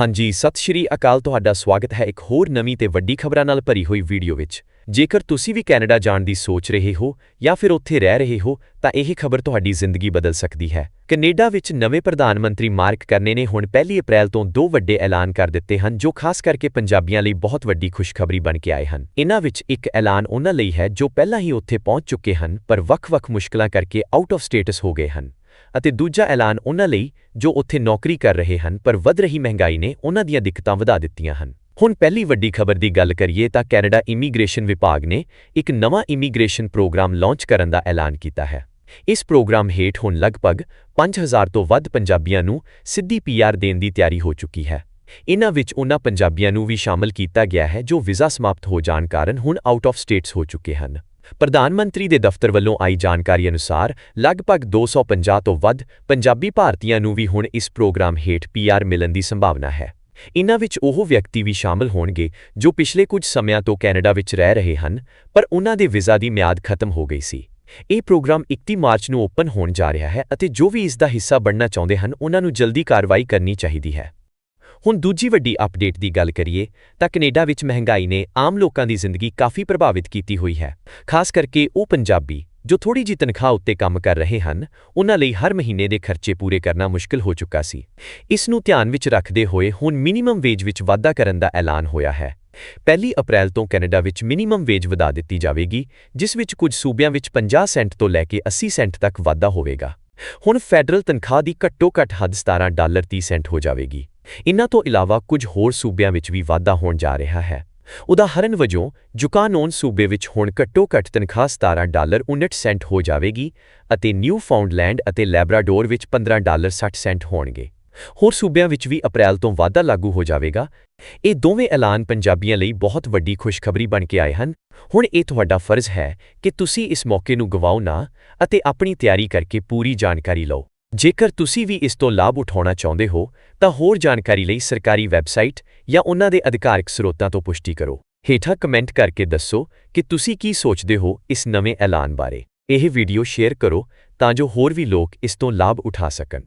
ਹਾਂਜੀ, ਸਤਿ ਸ਼੍ਰੀ ਅਕਾਲ, ਤੁਹਾਡਾ ਸਵਾਗਤ ਹੈ ਇੱਕ ਹੋਰ ਨਵੀਂ ਤੇ ਵੱਡੀ ਖਬਰਾਂ ਨਾਲ ਭਰੀ ਹੋਈ ਵੀਡੀਓ ਵਿੱਚ। ਜੇਕਰ ਤੁਸੀਂ ਵੀ ਕੈਨੇਡਾ ਜਾਣ ਦੀ ਸੋਚ ਰਹੇ ਹੋ ਜਾਂ ਫਿਰ ਉੱਥੇ ਰਹਿ ਰਹੇ ਹੋ, ਤਾਂ ਇਹ ਖਬਰ ਤੁਹਾਡੀ ਜ਼ਿੰਦਗੀ ਬਦਲ ਸਕਦੀ ਹੈ। ਕੈਨੇਡਾ ਵਿੱਚ ਨਵੇਂ ਪ੍ਰਧਾਨ ਮੰਤਰੀ ਮਾਰਕ ਕਰਨੇ ਨੇ ਹੁਣ 1 ਅਪ੍ਰੈਲ ਤੋਂ ਦੋ ਵੱਡੇ ਐਲਾਨ ਕਰ ਦਿੱਤੇ ਹਨ, ਜੋ ਖਾਸ ਕਰਕੇ ਪੰਜਾਬੀਆਂ ਲਈ ਬਹੁਤ ਵੱਡੀ ਖੁਸ਼ਖਬਰੀ ਬਣ ਕੇ ਆਏ ਹਨ। ਇਨ੍ਹਾਂ ਵਿੱਚ ਇੱਕ ਐਲਾਨ ਉਹਨਾਂ ਲਈ ਹੈ ਜੋ ਪਹਿਲਾਂ ਹੀ ਉੱਥੇ ਪਹੁੰਚ ਚੁੱਕੇ ਹਨ, ਪਰ ਵੱਖ-ਵੱਖ ਮੁਸ਼ਕਲਾਂ ਕਰਕੇ ਆਊਟ ਆਫ ਸਟੇਟਸ ਹੋ ਗਏ ਹਨ। ਅਤੇ ਦੂਜਾ ਐਲਾਨ ਉਹਨਾਂ ਲਈ ਜੋ ਉੱਥੇ ਨੌਕਰੀ ਕਰ ਰਹੇ ਹਨ, ਪਰ ਵੱਧ ਰਹੀ ਮਹਿੰਗਾਈ ਨੇ ਉਹਨਾਂ ਦੀਆਂ ਦਿੱਕਤਾਂ ਵਧਾ ਦਿੱਤੀਆਂ ਹਨ। ਹੁਣ ਪਹਿਲੀ ਵੱਡੀ ਖਬਰ ਦੀ ਗੱਲ ਕਰੀਏ ਤਾਂ ਕੈਨੇਡਾ ਇਮੀਗ੍ਰੇਸ਼ਨ ਵਿਭਾਗ ਨੇ ਇੱਕ ਨਵਾਂ ਇਮੀਗ੍ਰੇਸ਼ਨ ਪ੍ਰੋਗਰਾਮ ਲਾਂਚ ਕਰਨ ਦਾ ਐਲਾਨ ਕੀਤਾ ਹੈ। ਇਸ ਪ੍ਰੋਗਰਾਮ ਹੇਠ ਹੁਣ ਲਗਭਗ 5000 ਤੋਂ ਵੱਧ ਪੰਜਾਬੀਆਂ ਨੂੰ ਸਿੱਧੀ ਪੀਆਰ ਦੇਣ ਦੀ ਤਿਆਰੀ ਹੋ ਚੁੱਕੀ ਹੈ। ਇਨ੍ਹਾਂ ਵਿੱਚ ਉਹਨਾਂ ਪੰਜਾਬੀਆਂ ਨੂੰ ਵੀ ਸ਼ਾਮਲ ਕੀਤਾ ਗਿਆ ਹੈ, ਜੋ ਵੀਜ਼ਾ ਸਮਾਪਤ ਹੋ ਜਾਣ ਕਾਰਨ ਹੁਣ ਆਊਟ ਆਫ ਸਟੇਟਸ ਹੋ ਚੁੱਕੇ ਹਨ। ਪ੍ਰਧਾਨ ਮੰਤਰੀ ਦੇ ਦਫ਼ਤਰ ਵੱਲੋਂ ਆਈ ਜਾਣਕਾਰੀ ਅਨੁਸਾਰ, ਲਗਭਗ 250 ਤੋਂ ਵੱਧ ਪੰਜਾਬੀ ਭਾਰਤੀਆਂ ਨੂੰ ਵੀ ਹੁਣ ਇਸ ਪ੍ਰੋਗਰਾਮ ਹੇਠ ਪੀਆਰ ਮਿਲਣ ਦੀ ਸੰਭਾਵਨਾ ਹੈ। ਇਨ੍ਹਾਂ ਵਿੱਚ ਉਹ ਵਿਅਕਤੀ ਵੀ ਸ਼ਾਮਲ ਹੋਣਗੇ ਜੋ ਪਿਛਲੇ ਕੁਝ ਸਮਿਆਂ ਤੋਂ ਕੈਨੇਡਾ ਵਿੱਚ ਰਹਿ ਰਹੇ ਹਨ, ਪਰ ਉਹਨਾਂ ਦੇ ਵੀਜ਼ਾ ਦੀ ਮਿਆਦ ਖਤਮ ਹੋ ਗਈ ਸੀ। ਇਹ ਪ੍ਰੋਗਰਾਮ 31 ਮਾਰਚ ਨੂੰ ਓਪਨ ਹੋਣ ਜਾ ਰਿਹਾ ਹੈ ਅਤੇ ਜੋ ਵੀ ਇਸ ਦਾ ਹਿੱਸਾ ਬਣਨਾ ਚਾਹੁੰਦੇ ਹਨ ਉਹਨਾਂ ਨੂੰ ਜਲਦੀ ਕਾਰਵਾਈ ਕਰਨੀ ਚਾਹੀਦੀ ਹੈ। ਹੁਣ ਦੂਜੀ ਵੱਡੀ ਅਪਡੇਟ ਦੀ ਗੱਲ ਕਰੀਏ, ਤਾਂ ਕੈਨੇਡਾ ਵਿੱਚ ਮਹਿੰਗਾਈ ਨੇ ਆਮ ਲੋਕਾਂ ਦੀ ਜ਼ਿੰਦਗੀ ਕਾਫੀ ਪ੍ਰਭਾਵਿਤ ਕੀਤੀ ਹੋਈ ਹੈ। ਖਾਸ ਕਰਕੇ ਉਹ ਪੰਜਾਬੀ, ਜੋ ਥੋੜੀ ਜੀ ਤਨਖਾਹ ਉੱਤੇ ਕੰਮ ਕਰ ਰਹੇ ਹਨ, ਉਹਨਾਂ ਲਈ ਹਰ ਮਹੀਨੇ ਦੇ ਖਰਚੇ ਪੂਰੇ ਕਰਨਾ ਮੁਸ਼ਕਲ ਹੋ ਚੁੱਕਾ ਸੀ। ਇਸ ਨੂੰ ਧਿਆਨ ਵਿੱਚ ਰੱਖਦੇ ਹੋਏ ਹੁਣ ਮਿਨੀਮਮ ਵੇਜ ਵਿੱਚ ਵਾਧਾ ਕਰਨ ਦਾ ਐਲਾਨ ਹੋਇਆ ਹੈ। ਪਹਿਲੀ ਅਪ੍ਰੈਲ ਤੋਂ ਕੈਨੇਡਾ ਵਿੱਚ ਮਿਨੀਮਮ ਵੇਜ ਵਧਾ ਦਿੱਤੀ ਜਾਵੇਗੀ, ਜਿਸ ਵਿੱਚ ਕੁਝ ਸੂਬਿਆਂ ਵਿੱਚ 50 ਸੈਂਟ ਤੋਂ ਲੈ ਕੇ 80 ਸੈਂਟ ਤੱਕ ਵਾਧਾ ਹੋਵੇਗਾ। ਹੁਣ ਫੈਡਰਲ ਤਨਖਾਹ ਦੀ ਘੱਟੋ-ਘੱਟ ਹੱਦ 17 ਡਾਲਰ 30 ਸੈਂਟ ਹੋ ਜਾਵੇਗੀ। ਇਨ੍ਹਾਂ ਤੋਂ ਇਲਾਵਾ ਕੁਝ ਹੋਰ ਸੂਬਿਆਂ ਵਿੱਚ ਵੀ ਵਾਧਾ ਹੋਣ ਜਾ ਰਿਹਾ ਹੈ। ਉਦਾਹਰਨ ਵਜੋਂ, ਜੁਕਾਨੋਨ ਸੂਬੇ ਵਿੱਚ ਹੁਣ ਘੱਟੋ-ਘੱਟ ਤਨਖਾਹ 17 ਡਾਲਰ 59 ਸੈਂਟ ਹੋ ਜਾਵੇਗੀ ਅਤੇ ਨਿਊ ਫਾਊਂਡਲੈਂਡ ਅਤੇ ਲੈਬਰਾਡੋਰ ਵਿੱਚ 15 ਡਾਲਰ 60 ਸੈਂਟ ਹੋਣਗੇ। ਹੋਰ ਸੂਬਿਆਂ ਵਿੱਚ ਵੀ ਅਪ੍ਰੈਲ ਤੋਂ ਵਾਧਾ ਲਾਗੂ ਹੋ ਜਾਵੇਗਾ। ਇਹ ਦੋਵੇਂ ਐਲਾਨ ਪੰਜਾਬੀਆਂ ਲਈ ਬਹੁਤ ਵੱਡੀ ਖੁਸ਼ਖਬਰੀ ਬਣ ਕੇ ਆਏ ਹਨ। ਹੁਣ ਇਹ ਤੁਹਾਡਾ ਫਰਜ਼ ਹੈ ਕਿ ਤੁਸੀਂ ਇਸ ਮੌਕੇ ਨੂੰ ਗਵਾਓ ਨਾ ਅਤੇ ਆਪਣੀ ਤਿਆਰੀ ਕਰਕੇ ਪੂਰੀ ਜਾਣਕਾਰੀ ਲਓ। ਜੇਕਰ ਤੁਸੀਂ ਵੀ ਇਸ ਤੋਂ ਲਾਭ ਉਠਾਉਣਾ ਚਾਹੁੰਦੇ ਹੋ, ਤਾਂ ਹੋਰ ਜਾਣਕਾਰੀ ਲਈ ਸਰਕਾਰੀ ਵੈਬਸਾਈਟ ਜਾਂ ਉਹਨਾਂ ਦੇ ਅਧਿਕਾਰਕ ਸਰੋਤਾਂ ਤੋਂ ਪੁਸ਼ਟੀ ਕਰੋ। ਹੇਠਾਂ ਕਮੈਂਟ ਕਰਕੇ ਦੱਸੋ ਕਿ ਤੁਸੀਂ ਕੀ ਸੋਚਦੇ ਹੋ ਇਸ ਨਵੇਂ ਐਲਾਨ ਬਾਰੇ। ਇਹ ਵੀਡੀਓ ਸ਼ੇਅਰ ਕਰੋ ਤਾਂ ਜੋ ਹੋਰ ਵੀ ਲੋਕ ਇਸ ਤੋਂ ਲਾਭ ਉਠਾ ਸਕਣ।